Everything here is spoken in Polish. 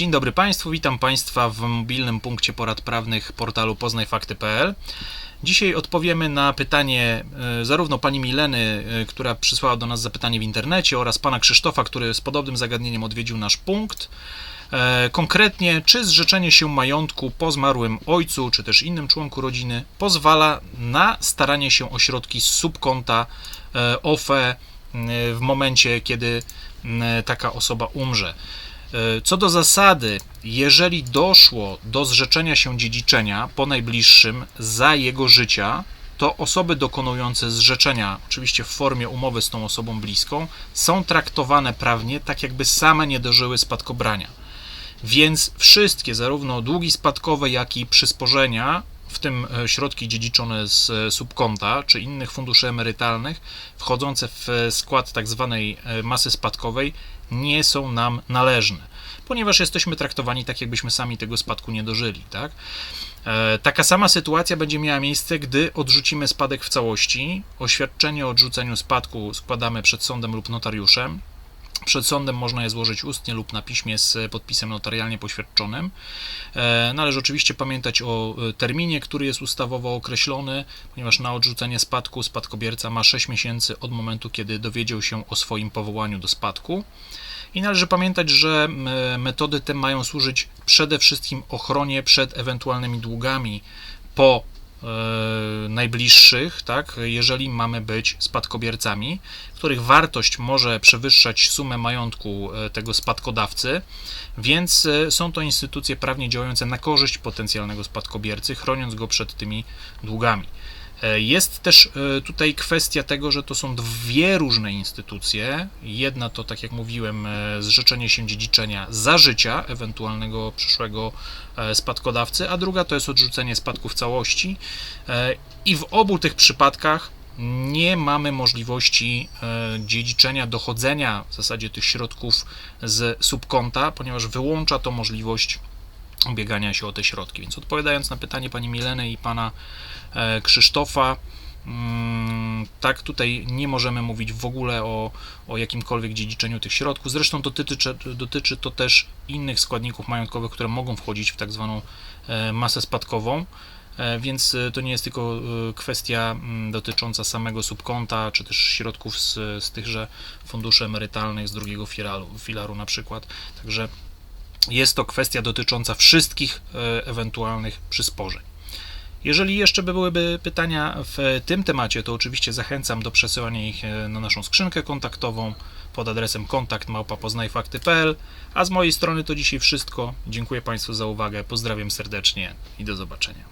Dzień dobry Państwu, witam Państwa w mobilnym punkcie porad prawnych portalu poznajfakty.pl. Dzisiaj odpowiemy na pytanie e, zarówno pani Mileny, e, która przysłała do nas zapytanie w internecie, oraz pana Krzysztofa, który z podobnym zagadnieniem odwiedził nasz punkt. E, Konkretnie, czy zrzeczenie się majątku po zmarłym ojcu, czy też innym członku rodziny pozwala na staranie się o środki z subkonta OFE w momencie, kiedy taka osoba umrze. E, Co do zasady, jeżeli doszło do zrzeczenia się dziedziczenia po najbliższym za jego życia, to osoby dokonujące zrzeczenia, oczywiście w formie umowy z tą osobą bliską, są traktowane prawnie tak, jakby same nie dożyły spadkobrania. Więc wszystkie, zarówno długi spadkowe, jak i przysporzenia, tym e, środki dziedziczone z e, subkonta czy innych funduszy emerytalnych, wchodzące w e, skład tak zwanej e, masy spadkowej, nie są nam należne, ponieważ jesteśmy traktowani tak, jakbyśmy sami tego spadku nie dożyli. Tak? Taka sama sytuacja będzie miała miejsce, gdy odrzucimy spadek w całości. Oświadczenie o odrzuceniu spadku składamy przed sądem lub notariuszem. Przed sądem można je złożyć ustnie lub na piśmie z podpisem notarialnie poświadczonym. E, Należy oczywiście pamiętać o e, terminie, który jest ustawowo określony, ponieważ na odrzucenie spadku spadkobierca ma 6 miesięcy od momentu, kiedy dowiedział się o swoim powołaniu do spadku. I należy pamiętać, że metody te mają służyć przede wszystkim ochronie przed ewentualnymi długami po najbliższych, tak, jeżeli mamy być spadkobiercami, których wartość może przewyższać sumę majątku e, tego spadkodawcy, więc e, są to instytucje prawnie działające na korzyść potencjalnego spadkobiercy, chroniąc go przed tymi długami. E, Jest też e, tutaj kwestia tego, że to są dwie różne instytucje. Jedna to, tak jak mówiłem, e, zrzeczenie się dziedziczenia za życia ewentualnego przyszłego spadkodawcy, a druga to jest odrzucenie spadku w całości. I w obu tych przypadkach nie mamy możliwości dziedziczenia, dochodzenia w zasadzie tych środków z subkonta, ponieważ wyłącza to możliwość ubiegania się o te środki. Więc odpowiadając na pytanie pani Mileny i pana e, Krzysztofa, mm, tak, tutaj nie możemy mówić w ogóle o, o jakimkolwiek dziedziczeniu tych środków. Zresztą dotyczy, dotyczy to też innych składników majątkowych, które mogą wchodzić w tak zwaną e, masę spadkową. E, Więc to nie jest tylko kwestia mm, dotycząca samego subkonta, czy też środków z, z tychże funduszy emerytalnych, z drugiego filaru, filaru na przykład. Także jest to kwestia dotycząca wszystkich e, ewentualnych przysporzeń. Jeżeli jeszcze by byłyby pytania w tym temacie, to oczywiście zachęcam do przesyłania ich e, na naszą skrzynkę kontaktową pod adresem kontakt małpa.poznajfakty.pl A z mojej strony to dzisiaj wszystko. Dziękuję Państwu za uwagę, pozdrawiam serdecznie i do zobaczenia.